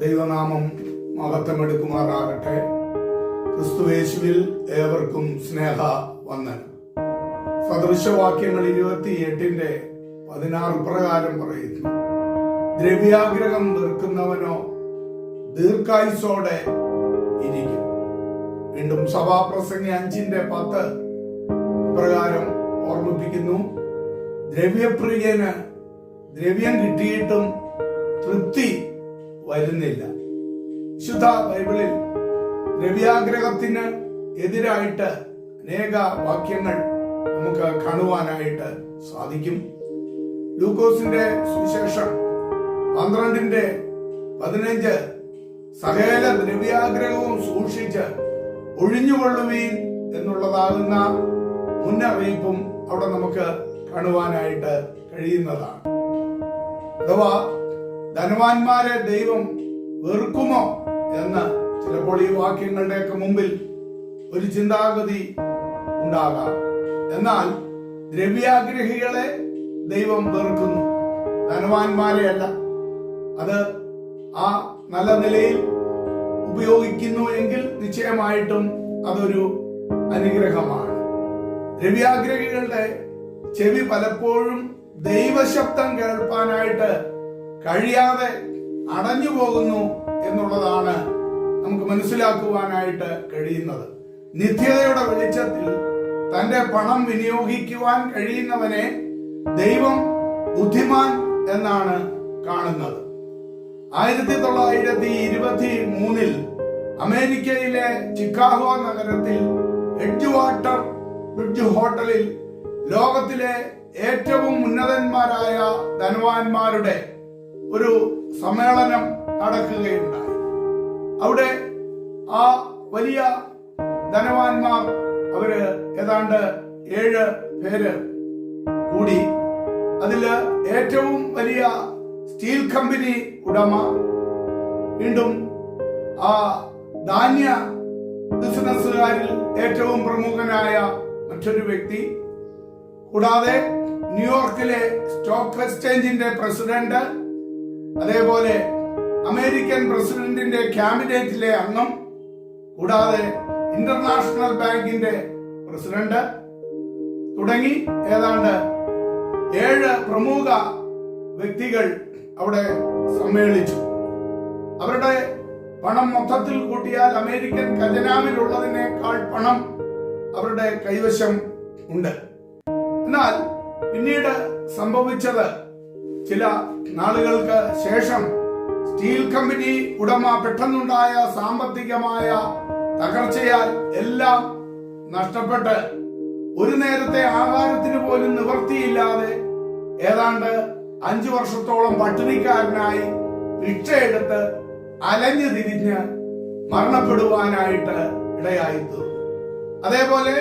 ദൈവനാമം മഹത്വമെടുക്കുമാറാകട്ടെ. ക്രിസ്തുവേശുവിൽ ഏവർക്കും സ്നേഹ വന്ദനം സദൃശവാക്യങ്ങൾ ഇരുപത്തി എട്ടിന്റെ പതിനാറ് പ്രകാരം പറയുന്നു. ദ്രവ്യാഗ്രഹം നിൽക്കുന്നവനോ ദീർഘായുസോടെ ഇരിക്കും. വീണ്ടും സഭാപ്രസംഗി അഞ്ചിന്റെ പത്ത് പ്രകാരം ഓർമ്മിപ്പിക്കുന്നു. ദ്രവ്യപ്രിയന് ദ്രവ്യം കിട്ടിയിട്ടും തൃപ്തി വരുന്നില്ല. വിശുദ്ധ ബൈബിളിൽ ദ്രവ്യാഗ്രഹത്തിന് എതിരായിട്ട് അനേക വാക്യങ്ങൾ നമുക്ക് കാണുവാനായിട്ട് സാധിക്കും. ലൂക്കോസിന്റെ സുവിശേഷം പന്ത്രണ്ടിന്റെ പതിനഞ്ച് സകല ദ്രവ്യാഗ്രഹവും സൂക്ഷിച്ച് ഒഴിഞ്ഞുകൊള്ളുവീൻ എന്നുള്ളതാകുന്ന മുന്നറിയിപ്പും അവിടെ നമുക്ക് കാണുവാനായിട്ട് കഴിയുന്നതാണ്. അഥവാ ധനവാന്മാരെ ദൈവം വെറുക്കുമോ എന്ന് ചിലപ്പോൾ ഈ വാക്യങ്ങളുടെയൊക്കെ മുമ്പിൽ ഒരു ചിന്താഗതി ഉണ്ടാകാം. എന്നാൽ ദ്രവ്യാഗ്രഹികളെ ദൈവം വെറുക്കുന്നു. ധനവാന്മാരെ അല്ല. അത് ആ നല്ല നിലയിൽ ഉപയോഗിക്കുന്നു എങ്കിൽ നിശ്ചയമായിട്ടും അതൊരു അനുഗ്രഹമാണ്. ദ്രവ്യാഗ്രഹികളുടെ ചെവി പലപ്പോഴും ദൈവശബ്ദം കേൾപ്പാനായിട്ട് കഴിയാതെ അടഞ്ഞു പോകുന്നു എന്നുള്ളതാണ് നമുക്ക് മനസ്സിലാക്കുവാനായിട്ട് കഴിയുന്നത്. നിത്യതയുടെ വെളിച്ചത്തിൽ തന്റെ പണം വിനിയോഗിക്കുവാൻ കഴിയുന്നവനെ ദൈവം ബുദ്ധിമാൻ എന്നാണ് കാണുന്നത്. ആയിരത്തി തൊള്ളായിരത്തി ഇരുപത്തി മൂന്നിൽ അമേരിക്കയിലെ ചിക്കാഗോ നഗരത്തിൽ എഡ്ജ് വാട്ടർ ബ്രിഡ്ജ് ഹോട്ടലിൽ ലോകത്തിലെ ഏറ്റവും ഉന്നതന്മാരായ ധനവാന്മാരുടെ ഒരു സമ്മേളനം നടക്കുകയുണ്ടായി. അവിടെ ആ വലിയ ധനവാന്മാർ അവർ ഏതാണ്ട് ഏഴ് പേര് കൂടി. അതിൽ ഏറ്റവും വലിയ സ്റ്റീൽ കമ്പനി ഉടമ വീണ്ടും ആ ധാന്യ ബിസിനസ്സുകാരിൽ ഏറ്റവും പ്രമുഖനായ മറ്റൊരു വ്യക്തി. കൂടാതെ ന്യൂയോർക്കിലെ സ്റ്റോക്ക് എക്സ്ചേഞ്ചിന്റെ പ്രസിഡന്റ് അതേപോലെ അമേരിക്കൻ പ്രസിഡന്റിന്റെ ക്യാബിനറ്റിലെ അംഗം കൂടാതെ ഇന്റർനാഷണൽ ബാങ്കിന്റെ പ്രസിഡന്റ് തുടങ്ങി ഏതാണ്ട് ഏഴ് പ്രമുഖ വ്യക്തികൾ അവിടെ സമ്മേളിച്ചു. അവരുടെ പണം മൊത്തത്തിൽ കൂട്ടിയാൽ അമേരിക്കൻ ഖജനാവിലുള്ളതിനേക്കാൾ പണം അവരുടെ കൈവശം ഉണ്ട്. എന്നാൽ പിന്നീട് സംഭവിച്ചത് ചില നാളുകൾക്ക് ശേഷം സ്റ്റീൽ കമ്പനി ഉടമ പെട്ടെന്നുണ്ടായ സാമ്പത്തികമായ തകർച്ചയാൽ എല്ലാം നഷ്ടപ്പെട്ട് ഒരു നേരത്തെ ആഹാരത്തിന് പോലും നിവൃത്തിയില്ലാതെ ഏതാണ്ട് അഞ്ചു വർഷത്തോളം പട്ടിണിക്കാരനായി ഭിക്ഷയെടുത്ത് അലഞ്ഞു തിരിഞ്ഞ് മരണപ്പെടുവാനായിട്ട് ഇടയായി അതേപോലെ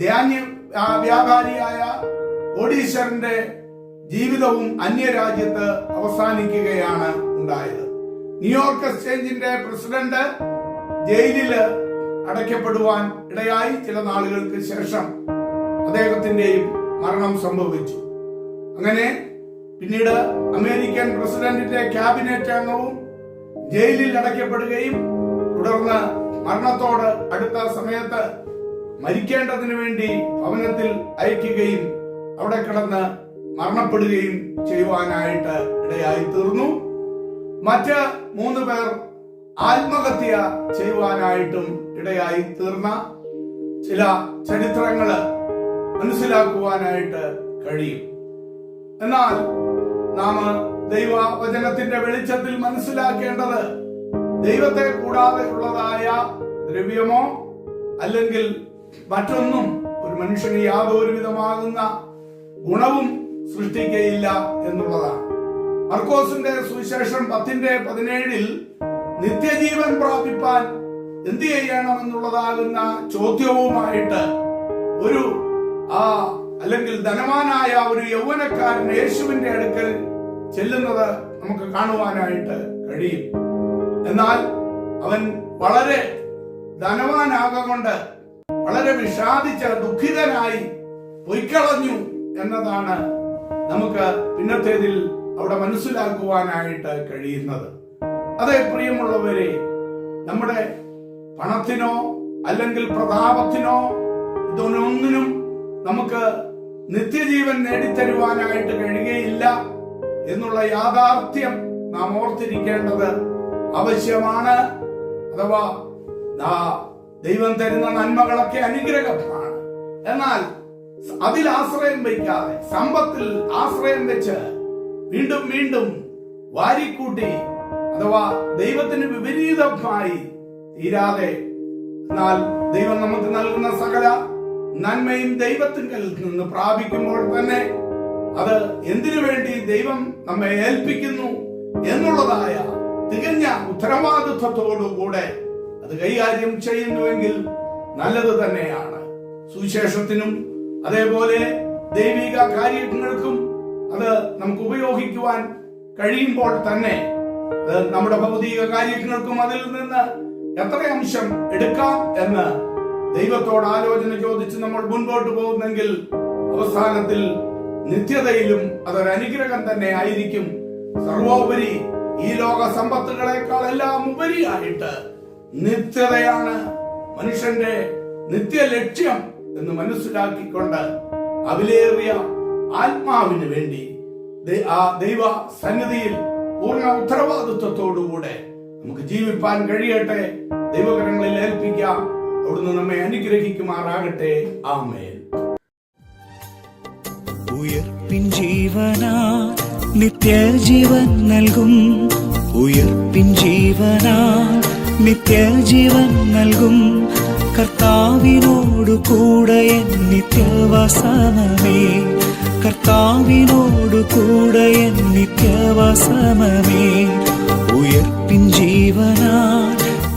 ധാന്യ ആ, വ്യാപാരിയായ കോടീശ്വരന്റെ ജീവിതവും അന്യരാജ്യത്ത് അവസാനിക്കുകയാണ് ഉണ്ടായത്. ന്യൂയോർക്ക് എക്സ്ചേഞ്ചിന്റെ പ്രസിഡന്റ് ജയിലിൽ അടയ്ക്കപ്പെടുവാൻ ഇടയായി ചില നാളുകൾക്ക് ശേഷം അദ്ദേഹത്തിന്റെയും മരണം സംഭവിച്ചു. അങ്ങനെ പിന്നീട് അമേരിക്കൻ പ്രസിഡന്റിന്റെ ക്യാബിനറ്റ് അംഗവും ജയിലിൽ അടയ്ക്കപ്പെടുകയും തുടർന്ന് മരണത്തോട് അടുത്ത സമയത്ത് മരിക്കേണ്ടതിനു വേണ്ടി ഭവനത്തിൽ അയക്കുകയും അവിടെ കിടന്ന് മരണപ്പെടുകയും ചെയ്യുവാനായിട്ട് ഇടയായി തീർന്നു മറ്റ് മൂന്ന് പേർ ആത്മഹത്യ ചെയ്യുവാനായിട്ടും ഇടയായി തീർന്ന ചില ചരിത്രങ്ങൾ മനസ്സിലാക്കുവാനായിട്ട് കഴിയും. എന്നാൽ നാം ദൈവവചനത്തിന്റെ വെളിച്ചത്തിൽ മനസ്സിലാക്കേണ്ടത് ദൈവത്തെ കൂടാതെ ഉള്ളതായ ദ്രവ്യമോ അല്ലെങ്കിൽ മറ്റൊന്നും ഒരു മനുഷ്യന് യാതൊരു വിധമാകുന്ന ഗുണവും സൃഷ്ടിക്കയില്ല എന്നുള്ളതാണ്. മർക്കോസിന്റെ സുവിശേഷം പത്തിന്റെ പതിനേഴിൽ നിത്യജീവൻ പ്രാപിപ്പാൻ എന്ത് ചെയ്യണം എന്നുള്ളതാകുന്ന ചോദ്യവുമായിട്ട് ഒരു ആ അല്ലെങ്കിൽ ധനവാനായ ഒരു യൗവനക്കാരൻ യേശുവിന്റെ അടുക്കൽ ചെല്ലുന്നത് നമുക്ക് കാണുവാനായിട്ട് കഴിയും. എന്നാൽ അവൻ വളരെ ധനവാനാകൊണ്ട് വളരെ വിഷാദിച്ച ദുഃഖിതനായി പൊയ്ക്കളഞ്ഞു എന്നതാണ് നമുക്ക് ഇന്നത്തേതിൽ അവിടെ മനസ്സിലാക്കുവാനായിട്ട് കഴിയുന്നത്. അതേ പ്രിയമുള്ളവരെ നമ്മുടെ പണത്തിനോ അല്ലെങ്കിൽ പ്രതാപത്തിനോ ഇതൊന്നൊന്നിനും നമുക്ക് നിത്യജീവൻ നേടിത്തരുവാനായിട്ട് കഴിയുകയില്ല എന്നുള്ള യാഥാർത്ഥ്യം നാം ഓർത്തിരിക്കേണ്ടത് ആവശ്യമാണ്. അഥവാ ദൈവം തരുന്ന നന്മകളൊക്കെ അനുഗ്രഹമാണ്. എന്നാൽ അതിൽ ആശ്രയം വയ്ക്കാതെ സമ്പത്തിൽ ആശ്രയം വെച്ച് വീണ്ടും വീണ്ടും വാരിക്കൂട്ടി അഥവാ ദൈവത്തിന് വിപരീതമായി തീരാതെ എന്നാൽ ദൈവം നമുക്ക് നൽകുന്ന സകല നന്മയും ദൈവത്തിൽ നിന്ന് പ്രാപിക്കുമ്പോൾ തന്നെ അത് എന്തിനു വേണ്ടി ദൈവം നമ്മെ ഏൽപ്പിക്കുന്നു എന്നുള്ളതായ തികഞ്ഞ ഉത്തരവാദിത്വത്തോടുകൂടെ അത് കൈകാര്യം ചെയ്യുന്നുവെങ്കിൽ നല്ലത് തന്നെയാണ്. സുവിശേഷത്തിനും അതേപോലെ ദൈവിക കാര്യങ്ങൾക്കും അത് നമുക്ക് ഉപയോഗിക്കുവാൻ കഴിയുമ്പോൾ തന്നെ നമ്മുടെ ഭൗതിക കാര്യങ്ങൾക്കും അതിൽ നിന്ന് എത്ര അംശം എടുക്കാം എന്ന് ദൈവത്തോട് ആലോചന ചോദിച്ച് നമ്മൾ മുൻപോട്ട് പോകുന്നെങ്കിൽ അവസാനത്തിൽ നിത്യതയിലും അതൊരു അനുഗ്രഹം തന്നെ ആയിരിക്കും. സർവോപരി ഈ ലോക സമ്പത്തുകളെക്കാൾ എല്ലാം ഉപരിയായിട്ട് നിത്യതയാണ് മനുഷ്യന്റെ നിത്യ ലക്ഷ്യം എന്ന് മനസ്സിലാക്കിക്കൊണ്ട് അവിലേറിയ ആത്മാവിന് വേണ്ടി ആ ദൈവ സന്നിധിയിൽ പൂർണ ഉത്തരവാദിത്വത്തോടുകൂടെ നമുക്ക് ജീവിപ്പാൻ കഴിയട്ടെ. ദൈവകരങ്ങളിൽ ഏൽപ്പിക്കാം. അവിടുന്ന് നമ്മെ അനുഗ്രഹിക്കുമാറാകട്ടെ. ആമേൽ ഉയർപ്പിൻ ജീവനാ നിത്യജീവൻ നൽകും. ഉയർപ്പിൻ ജീവനാ നിത്യജീവൻ നൽകും. കർത്താവിനോടു കൂടെ എൻ നിത്യവസനമേ. കർത്താവിനോടു കൂടെ എൻ നിത്യവസനമേ. ഉയർപ്പിൻ ജീവനാ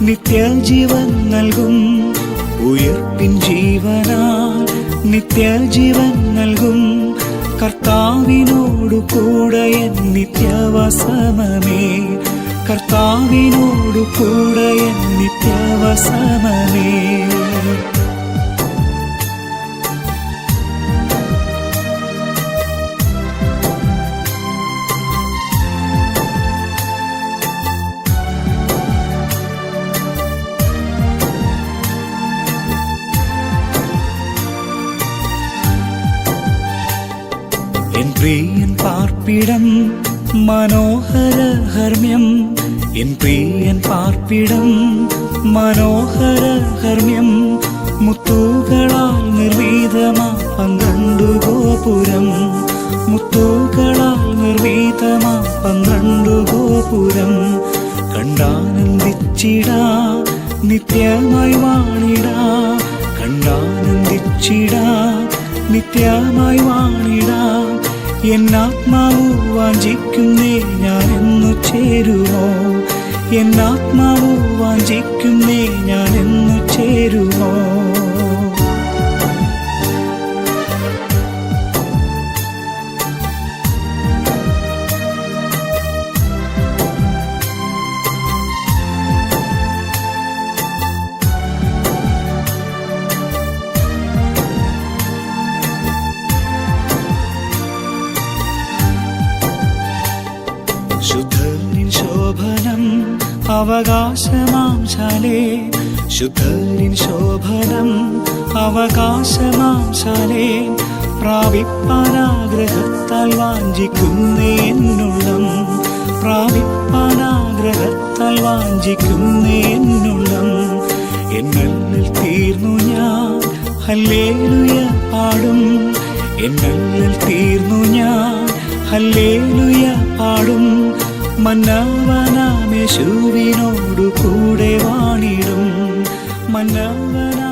നിത്യജീവൻ നൽകും. ഉയർപ്പിൻ ജീവനാ നിത്യജീവൻ നൽകും. കർത്താവിനോടു കൂടെ എൻ നിത്യവസനമേ. കർത്താവിനോടു കൂടെ എൻ നിത്യവസനമേ എൻ പ്രിയൻ പാർപ്പിടം മനോഹര ഹർമ്മ്യം. എൻ പ്രിയൻ പാർപ്പിടം മനോഹര ഹർമ്മ്യം. മുത്തുകളാൽ നിർവീതമാ പന്ത്രണ്ടു ഗോപുരം. മുത്തുകളാൽ നിർവീതമാ പന്ത്രണ്ടു ഗോപുരം. കണ്ടാനന്ദിച്ചിടാ നിത്യമായി വാണിടാ. കണ്ടാനന്ദിച്ചിടാ നിത്യമായി വാണിടാ. എന്നാത്മാവു വാഞ്ചിക്കുന്നേ ഞാൻ എന്നു ചേരുമോ? എന്നാത്മാവു ഞാൻ എന്നു ചേരുമോ? അവകാശമാം ശാലേ ശുദ്ധരിൻ ശോഭനം അവകാശമാം ശാലേ പ്രാപിപ്പാനാഗ്രഹത്താൽ വാഞ്ചിക്കുന്നേ എന്നുള്ളം. പ്രാപിപ്പാനാഗ്രഹത്താൽ വാഞ്ചിക്കുന്നേ എന്നല്ലിൽ തീർന്നു ഞാൻ. ഹല്ലേലുയ പാടും. എന്നല്ലിൽ തീർന്നു ഞാൻ. ഹല്ലേലുയ പാടും. മന്നവനാമേശുവിനോടു കൂടെ വാണിടും. മന്നവന